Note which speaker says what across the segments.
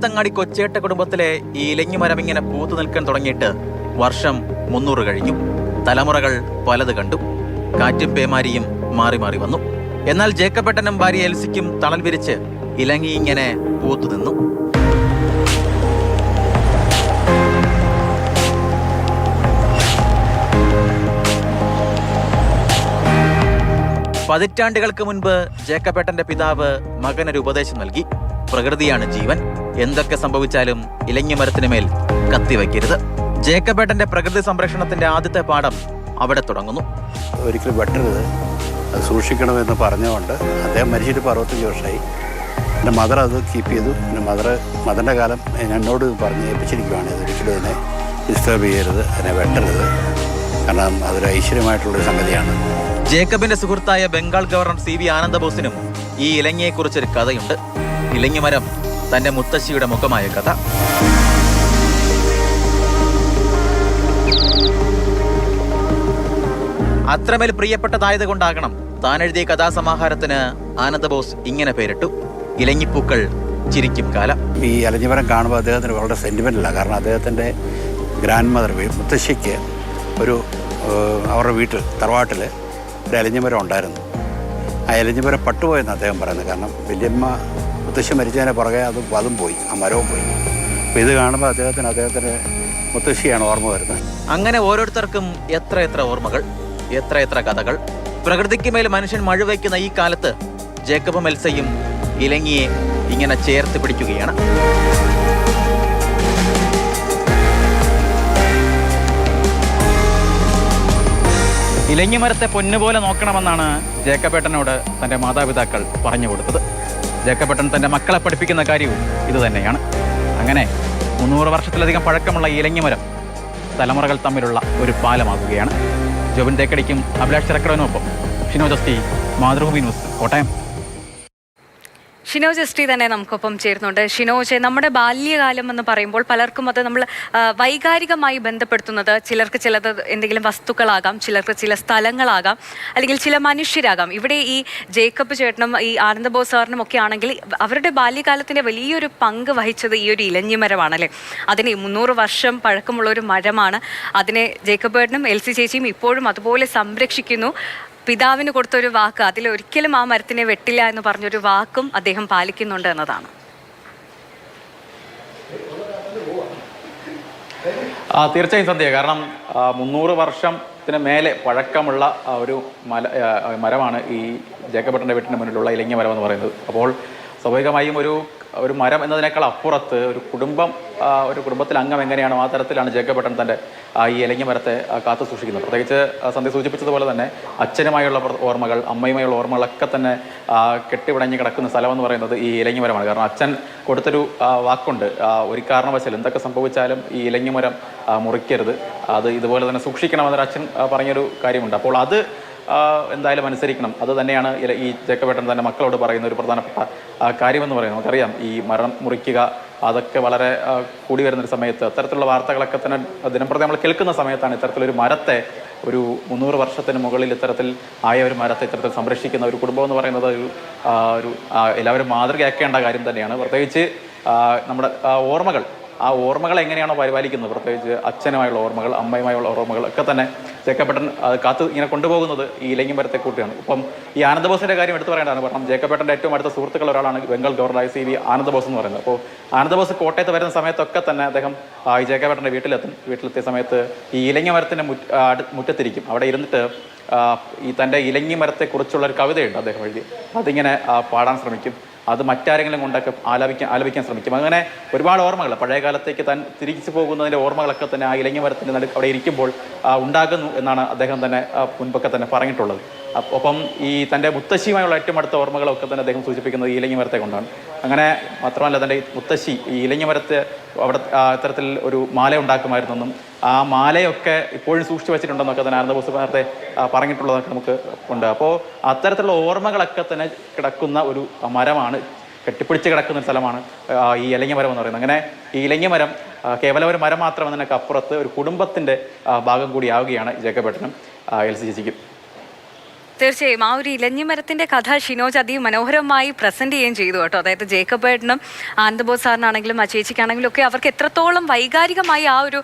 Speaker 1: താഴത്തങ്ങാടി കൊച്ചേട്ട കുടുംബത്തിലെ ഈ ഇലഞ്ഞിമരം ഇങ്ങനെ പൂത്തു നിൽക്കാൻ തുടങ്ങിയിട്ട് വർഷം മുന്നൂറ് കഴിഞ്ഞു. തലമുറകൾ പലത് കണ്ടു. കാറ്റും പേമാരിയും മാറി മാറി വന്നു. എന്നാൽ ജേക്കബേട്ടനും ഭാര്യ എൽസിക്കും തണൽ വിരിച്ച് ഇലങ്ങി ഇങ്ങനെ പൂത്തു നിന്നു. പതിറ്റാണ്ടുകൾക്ക് മുൻപ് ജേക്കബേട്ടന്റെ പിതാവ് മകനൊരു ഉപദേശം നൽകി. പ്രകൃതിയാണ് ജീവൻ. എന്തൊക്കെ സംഭവിച്ചാലും ഇലഞ്ഞിമരത്തിന് മേൽ കത്തിവയ്ക്കരുത് ജേക്കബേട്ടന്റെ പ്രകൃതി സംരക്ഷണത്തിന്റെ ആദ്യത്തെ പാഠം അവിടെ തുടങ്ങുന്നു.
Speaker 2: ഒരിക്കലും വെട്ടരുത്. അത് സൂക്ഷിക്കണമെന്ന് പറഞ്ഞുകൊണ്ട് അദ്ദേഹം മരിച്ചിട്ട് അറുപത്തഞ്ച് വർഷമായി. എന്റെ മദർ അത് കീപ്പ് ചെയ്തു. എന്റെ മദർ മദറിന്റെ കാലം എന്നോട് പറഞ്ഞ് ഏൽപ്പിച്ചിരിക്കുവാണ് ഇത് ഒരിക്കലും ഇതിനെ ഡിസ്റ്റർബ് ചെയ്യരുത് അതിനെ വെട്ടരുത്. കാരണം അതൊരു ഐശ്വര്യമായിട്ടുള്ളൊരു സംഗതിയാണ്.
Speaker 1: ജേക്കബിന്റെ സുഹൃത്തായ ബംഗാൾ ഗവർണർ സി വി ആനന്ദബോസിനും ഈ ഇലങ്ങിയെക്കുറിച്ചൊരു കഥയുണ്ട്. ഇലങ്ങിമരം തന്റെ മുത്തശ്ശിയുടെ മുഖമായ കഥ. അത്രമേൽ പ്രിയപ്പെട്ടതായത് കൊണ്ടാകണം താൻ എഴുതിയ കഥാസമാഹാരത്തിന് ആനന്ദബോസ് ഇങ്ങനെ പേരിട്ടു. ഇലങ്ങിപ്പൂക്കൾ ചിരിക്കും കാലം.
Speaker 2: ഈ അലഞ്ഞിമരം കാണുമ്പോൾ അദ്ദേഹത്തിന് വളരെ സെന്റിമെന്റലാണ് കാരണം അദ്ദേഹത്തിന്റെ ഗ്രാൻഡ് മദർ മുത്തശ്ശിക്ക് ഒരു അവരുടെ വീട്ടിൽ തറവാട്ടിൽ ഒരു അലഞ്ഞിമരം ഉണ്ടായിരുന്നു. ആ അലഞ്ഞിമരം പട്ടുപോയെന്ന് അദ്ദേഹം പറയുന്നത്. കാരണം വല്യമ്മ മുത്തശ്ശി മരിച്ചതിനെ പുറകെ അത് അതും പോയി ആ മരവും പോയി. അപ്പോൾ ഇത് കാണുമ്പോൾ അദ്ദേഹത്തിന് അദ്ദേഹത്തിന്റെ മുത്തശ്ശിയാണ് ഓർമ്മ വരുന്നത്.
Speaker 1: അങ്ങനെ ഓരോരുത്തർക്കും എത്ര എത്ര ഓർമ്മകൾ എത്ര എത്ര കഥകൾ. പ്രകൃതിക്ക് മേൽ മനുഷ്യൻ മഴുവയ്ക്കുന്ന ഈ കാലത്ത് ജേക്കബ് മെൽസയും ഇലങ്ങിയെ ഇങ്ങനെ ചേർത്ത് പിടിക്കുകയാണ്. ഇലങ്ങിമരത്തെ പൊന്നുപോലെ നോക്കണമെന്നാണ് ജേക്കബേട്ടനോട് തന്റെ മാതാപിതാക്കൾ പറഞ്ഞു കൊടുത്തത്. ജേക്കബേട്ടൻ തന്റെ മക്കളെ പഠിപ്പിക്കുന്ന കാര്യവും ഇതുതന്നെയാണ് അങ്ങനെ മുന്നൂറ് വർഷത്തിലധികം പഴക്കമുള്ള ഇലങ്ങിമരം തലമുറകൾ തമ്മിലുള്ള ഒരു പാലമാകുകയാണ്. ജോബിൻ തേക്കടിക്കും അഭിലാഷ് ചരക്കടവിനൊപ്പം ഷിനോജസ്തി Mathrubhumi news Kottayam.
Speaker 3: Shinoj S T തന്നെ നമുക്കൊപ്പം ചേരുന്നുണ്ട്. ഷിനോജ് നമ്മുടെ ബാല്യകാലം എന്ന് പറയുമ്പോൾ പലർക്കും അത് നമ്മൾ വൈകാരികമായി ബന്ധപ്പെടുത്തുന്നത് ചിലർക്ക് ചിലത് എന്തെങ്കിലും വസ്തുക്കളാകാം ചിലർക്ക് ചില സ്ഥലങ്ങളാകാം അല്ലെങ്കിൽ ചില മനുഷ്യരാകാം. ഇവിടെ ഈ ജേക്കബ് ചേട്ടനും ഈ ആനന്ദബോസ് സാറിനും ഒക്കെ ആണെങ്കിൽ അവരുടെ ബാല്യകാലത്തിന്റെ വലിയൊരു പങ്ക് വഹിച്ചത് ഈ ഒരു ഇലഞ്ഞിമരമാണല്ലേ? അതിന് മുന്നൂറ് വർഷം പഴക്കമുള്ള ഒരു മരമാണ്. അതിനെ ജേക്കബ് ചേട്ടനും എൽ സി ചേച്ചിയും ഇപ്പോഴും അതുപോലെ സംരക്ഷിക്കുന്നു. പിതാവിന് കൊടുത്തൊരു വാക്ക് അതിൽ ഒരിക്കലും ആ മരത്തിനെ വെട്ടില്ല എന്ന് പറഞ്ഞൊരു വാക്കും അദ്ദേഹം പാലിക്കുന്നുണ്ട് എന്നതാണ്.
Speaker 1: തീർച്ചയായും സന്ധ്യ. കാരണം മുന്നൂറ് വർഷത്തിന് മേലെ പഴക്കമുള്ള ഒരു മല മരമാണ് ഈ ജേക്കബട്ടന്റെ വീട്ടിന് മുന്നിലുള്ള ഇലങ്ങിയ മരം എന്ന് പറയുന്നത്. അപ്പോൾ സ്വാഭാവികമായും ഒരു ഒരു മരം എന്നതിനേക്കാൾ അപ്പുറത്ത് ഒരു കുടുംബം ഒരു കുടുംബത്തിൽ അംഗം എങ്ങനെയാണോ ആ തരത്തിലാണ് ജേക്കബട്ടൻ തന്റെ ഈ ഇലങ്ങി മരത്തെ കാത്തു സൂക്ഷിക്കുന്നത്. പ്രത്യേകിച്ച് സന്ധ്യ സൂചിപ്പിച്ചതുപോലെ തന്നെ അച്ഛനുമായുള്ള ഓർമ്മകൾ അമ്മയുമായുള്ള ഓർമ്മകളൊക്കെ തന്നെ കെട്ടിവിടഞ്ഞ് കിടക്കുന്ന സ്ഥലം എന്ന് പറയുന്നത് ഈ ഇലങ്ങി മരമാണ്. കാരണം അച്ഛൻ കൊടുത്തൊരു വാക്കുണ്ട് ഒരു കാരണവശാലും എന്തൊക്കെ സംഭവിച്ചാലും ഈ ഇലങ്ങി മരം മുറിക്കരുത്. അത് ഇതുപോലെ തന്നെ സൂക്ഷിക്കണമെന്നൊരു അച്ഛൻ പറഞ്ഞൊരു കാര്യമുണ്ട്. അപ്പോൾ അത് എന്തായാലും അനുസരിക്കണം. അത് തന്നെയാണ് ഈ ജേക്കബേട്ടൻ തന്നെ മക്കളോട് പറയുന്ന ഒരു പ്രധാനപ്പെട്ട കാര്യമെന്ന് പറയുന്നത്. നമുക്കറിയാം ഈ മരണം മുറിക്കുക അതൊക്കെ വളരെ കൂടി വരുന്നൊരു സമയത്ത് അത്തരത്തിലുള്ള വാർത്തകളൊക്കെ തന്നെ ദിനംപ്രതി നമ്മൾ കേൾക്കുന്ന സമയത്താണ് ഇത്തരത്തിലൊരു മരത്തെ ഒരു മുന്നൂറ് വർഷത്തിന് മുകളിൽ ഇത്തരത്തിൽ ആയ ഒരു മരത്തെ ഇത്തരത്തിൽ സംരക്ഷിക്കുന്ന ഒരു കുടുംബം എന്ന് പറയുന്നത് ഒരു ഒരു എല്ലാവരും മാതൃകയാക്കേണ്ട കാര്യം തന്നെയാണ്. പ്രത്യേകിച്ച് നമ്മുടെ ഓർമ്മകൾ. ആ ഓർമ്മകൾ എങ്ങനെയാണോ പരിപാലിക്കുന്നത്? പ്രത്യേകിച്ച് അച്ഛനുമായുള്ള ഓർമ്മകൾ അമ്മയുമായുള്ള ഓർമ്മകൾ ഒക്കെ തന്നെ ജേക്കബേട്ടൻ കാത്തു ഇങ്ങനെ കൊണ്ടുപോകുന്നത് ഈ ഇലങ്ങിമരത്തെ കൂട്ടിയാണ്. ഇപ്പം ഈ ആനന്ദബോസിന്റെ കാര്യം എടുത്തു പറയേണ്ടതാണ്. കാരണം ജേക്കബേട്ടന്റെ ഏറ്റവും അടുത്ത സുഹൃത്തുക്കൾ ഒരാളാണ് ബംഗാൾ ഗവർണറായ സി വി ആനന്ദബോസ് എന്ന് പറയുന്നത്. അപ്പോൾ ആനന്ദബോസ് കോട്ടയത്ത് വരുന്ന സമയത്തൊക്കെ തന്നെ അദ്ദേഹം ഈ ജേക്കബേട്ടന്റെ വീട്ടിലെത്തും. വീട്ടിലെത്തിയ സമയത്ത് ഈ മരത്തിന്റെ മുറ്റ മുറ്റത്തിരിക്കും. അവിടെ ഇരുന്നിട്ട് ഈ തന്റെ ഇലങ്ങി മരത്തെക്കുറിച്ചുള്ള ഒരു കവിതയുണ്ട് അദ്ദേഹം എഴുതി. അതിങ്ങനെ പാടാൻ ശ്രമിക്കും. അത് മറ്റാരെങ്കിലും കൊണ്ടൊക്കെ ആലപിക്കാൻ ആലപിക്കാൻ ശ്രമിക്കും. അങ്ങനെ ഒരുപാട് ഓർമ്മകൾ. പഴയ കാലത്തേക്ക് താൻ തിരിച്ചു പോകുന്നതിന്റെ ഓർമ്മകളൊക്കെ തന്നെ ആ ഇലങ്ങി മരത്തിന്റെ നടുക്ക് അവിടെ ഇരിക്കുമ്പോൾ ഉണ്ടാകുന്നു എന്നാണ് അദ്ദേഹം തന്നെ മുൻപൊക്കെ തന്നെ പറഞ്ഞിട്ടുള്ളത്. ഒപ്പം ഈ തന്റെ മുത്തശ്ശിയുമായുള്ള ഏറ്റവും അടുത്ത ഓർമ്മകളൊക്കെ തന്നെ അദ്ദേഹം സൂചിപ്പിക്കുന്നത് ഈ ഇലങ്ങി മരത്തെ കൊണ്ടാണ്. അങ്ങനെ മാത്രമല്ല തന്റെ മുത്തശ്ശി ഈ ഇലങ്ങി മരത്തെ അവിടെ ഇത്തരത്തിൽ ഒരു മാല ഉണ്ടാക്കുമായിരുന്നെന്നും ആ മാലയൊക്കെ ഇപ്പോഴും സൂക്ഷിച്ചു വെച്ചിട്ടുണ്ടെന്നൊക്കെ തന്നെ ആനന്ദബോസ് നേരത്തെ പറഞ്ഞിട്ടുള്ളതൊക്കെ നമുക്ക് ഉണ്ട്. അപ്പോൾ അത്തരത്തിലുള്ള ഓർമ്മകളൊക്കെ തന്നെ കിടക്കുന്ന ഒരു മരമാണ് കെട്ടിപ്പിടിച്ച് കിടക്കുന്ന ഒരു സ്ഥലമാണ് ഈ ഇലങ്ങി മരം എന്ന് പറയുന്നത്. അങ്ങനെ ഈ ഇലങ്ങി മരം ആ, കേവലം ഒരു മരം മാത്രമെന്നതിനൊക്കെ അപ്പുറത്ത് ഒരു കുടുംബത്തിന്റെ ഭാഗം കൂടിയാവുകയാണ് ജേക്കബേട്ടനും എൽ സി ചേച്ചിക്കും
Speaker 3: തീർച്ചയായും ആ ഒരു ഇലഞ്ഞി മരത്തിന്റെ കഥ ഷിനോജ് അതിമനോഹരമായി പ്രസന്റ് ചെയ്യുകയും ചെയ്തു കേട്ടോ. അതായത് ജേക്കബ് ഏട്ടനും ആനന്ദബോസ് സാറിനാണെങ്കിലും ആ ചേച്ചിക്കാണെങ്കിലും ഒക്കെ അവർക്ക് എത്രത്തോളം വൈകാരികമായി ആ ഒരു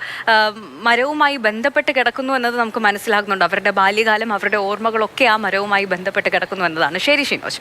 Speaker 3: മരവുമായി ബന്ധപ്പെട്ട് കിടക്കുന്നു എന്നത് നമുക്ക് മനസ്സിലാകുന്നുണ്ട്. അവരുടെ ബാല്യകാലം അവരുടെ ഓർമ്മകളൊക്കെ ആ മരവുമായി ബന്ധപ്പെട്ട് കിടക്കുന്നു എന്നതാണ്. ശരി ഷിനോജ്.